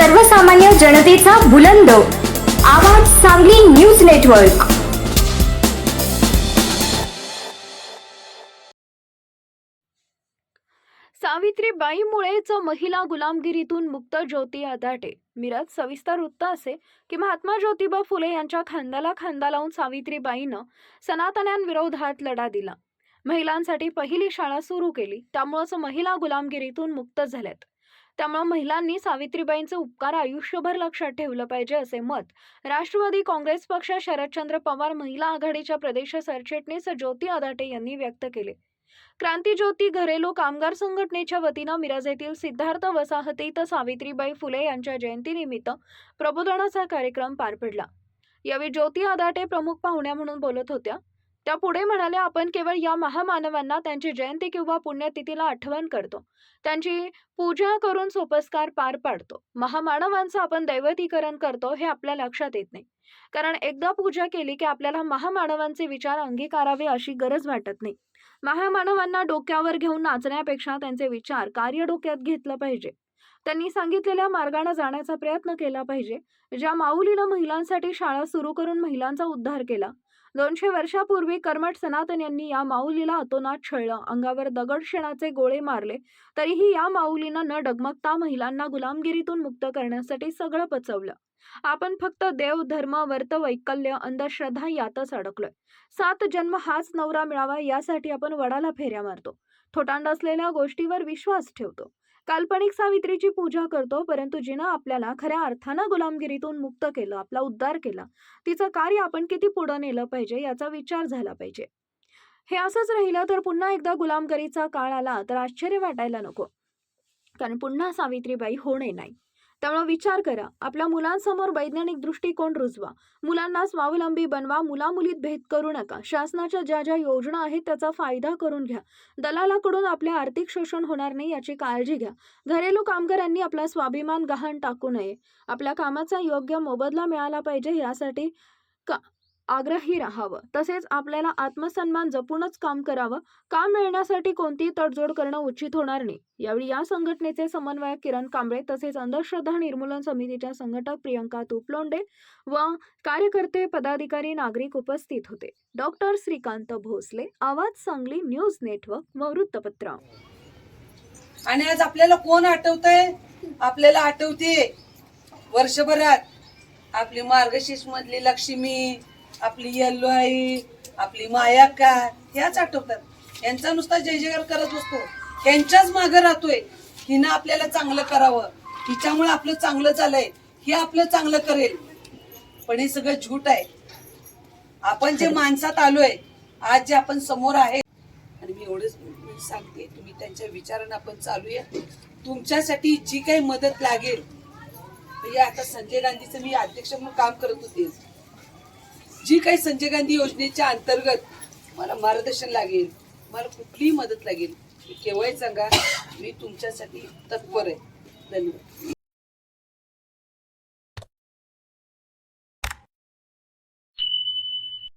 सर्वसामान्य जनतेचा बुलंद. आवाज सांगली न्यूज नेटवर्क. सावित्रीबाईमुळेच महिला गुलामगिरीतून मुक्त ज्योती आदाटे मिरज सविस्तर वृत्त असे की महात्मा ज्योतिबा फुले यांच्या खांद्याला खांदा लावून सावित्रीबाईनं सनातन्यांविरोधात लढा दिला. महिलांसाठी पहिली शाळा सुरू केली. त्यामुळंच महिला गुलामगिरीतून मुक्त झाल्यात. त्यामुळे महिलांनी सावित्रीबाईंचे उपकार आयुष्यभर लक्षात ठेवलं पाहिजे असे मत राष्ट्रवादी काँग्रेस पक्ष शरदचंद्र पवार महिला आघाडीच्या प्रदेश सरचिटणीस ज्योती आदाटे यांनी व्यक्त केले. क्रांतीज्योती घरेलू कामगार संघटनेच्या वतीनं मिरज येथील सिद्धार्थ वसाहतीत सावित्रीबाई फुले यांच्या जयंतीनिमित्त प्रबोधनाचा कार्यक्रम पार पडला. यावेळी ज्योती आदाटे प्रमुख पाहुण्या म्हणून बोलत होत्या. त्या पुढे म्हणाल्या आपण केवळ या महामानवांना त्यांची जयंती किंवा पुण्यतिथीला आठवण करतो. त्यांची पूजा करून सोपस्कार पार पाडतो. महामानवांचं आपण दैवतीकरण करतो हे आपल्या लक्षात येत नाही. कारण एकदा पूजा केली की आपल्याला महामानवांचे विचार अंगीकारावे अशी गरज वाटत नाही. महामानवांना डोक्यावर घेऊन नाचण्यापेक्षा त्यांचे विचार कार्य डोक्यात घेतलं पाहिजे. त्यांनी सांगितलेल्या मार्गाने जाण्याचा प्रयत्न केला पाहिजे. ज्या माऊलीनं महिलांसाठी शाळा सुरू करून महिलांचा उद्धार केला दोनशे वर्षापूर्वी कर्मठ सनातन यांनी या माऊलीला अतोनात छळलं. अंगावर दगड शेणाचे गोळे मारले तरीही या माऊलीनं न डगमगता महिलांना गुलामगिरीतून मुक्त करण्यासाठी सगळं पचवलं. आपण फक्त देव धर्म वर्त वैकल्य अंधश्रद्धा यातच अडकलोय. सात जन्म हाच नवरा मिळावा यासाठी आपण वडाला फेऱ्या मारतो. थोटांड असलेल्या गोष्टीवर विश्वास ठेवतो. काल्पनिक सावित्रीची पूजा करतो परंतु जिनं आपल्याला खऱ्या अर्थानं गुलामगिरीतून मुक्त केलं आपला उद्धार केला तिचं कार्य आपण किती पुढं नेलं पाहिजे याचा विचार झाला पाहिजे. हे असंच राहिलं तर पुन्हा एकदा गुलामगिरीचा काळ आला तर आश्चर्य वाटायला नको. कारण पुन्हा सावित्रीबाई होणे नाही. त्यामुळे विचार करा. आपल्या मुलांसमोर वैज्ञानिक दृष्टिकोन रुजवा. मुलांना स्वावलंबी बनवा. मुलामुलीत भेद करू नका. शासनाच्या ज्या ज्या योजना आहेत त्याचा फायदा करून घ्या. दलालाकडून आपले आर्थिक शोषण होणार नाही याची काळजी घ्या. घरेलू कामगारांनी आपला स्वाभिमान गहाण टाकू नये. आपल्या कामाचा योग्य मोबदला मिळाला पाहिजे यासाठी का आग्रही राहावं. तसेच आपल्याला आत्मसन्मान जपूनच काम करावं. काम मिळण्यासाठी कोणतीही तडजोड करणं उचित होणार नाही. यावेळी या संघटनेचे समन्वयक किरण कांबळे तसेच अंधश्रद्धा निर्मूलन समितीच्या संघटक प्रियंका तुपलोंडे व कार्यकर्ते पदाधिकारी नागरिक उपस्थित होते. डॉक्टर श्रीकांत भोसले आवाज सांगली न्यूज नेटवर्क व वृत्तपत्र. आणि आज आपल्याला कोण आठवतंय? आपल्याला आठवते वर्षभरात आपली मार्गशीर्ष मधली लक्ष्मी आपली यल्लो आई आपली माया काय ह्याच आठवतात. यांचा नुसता जय जयकार करत असतो त्यांच्याच मागे राहतोय. हिनं आपल्याला चांगलं करावं. हिच्यामुळे आपलं चांगलं झालंय. हे आपलं चांगलं करेल. पण हे सगळं झूट आहे. आपण जे माणसात आलोय आज जे आपण समोर आहे आणि मी एवढंच सांगते तुम्ही त्यांच्या विचारानं आपण चालूया. तुमच्यासाठी जी काही मदत लागेल म्हणजे आता संजय गांधीचं मी अध्यक्ष म्हणून काम करत होते. जी काही संजय गांधी योजनेच्या अंतर्गत मला मार्गदर्शन लागेल मला कुठलीही मदत लागेल केव्हाही सांगा मी तुमच्यासाठी तत्पर आहे. धन्यवाद.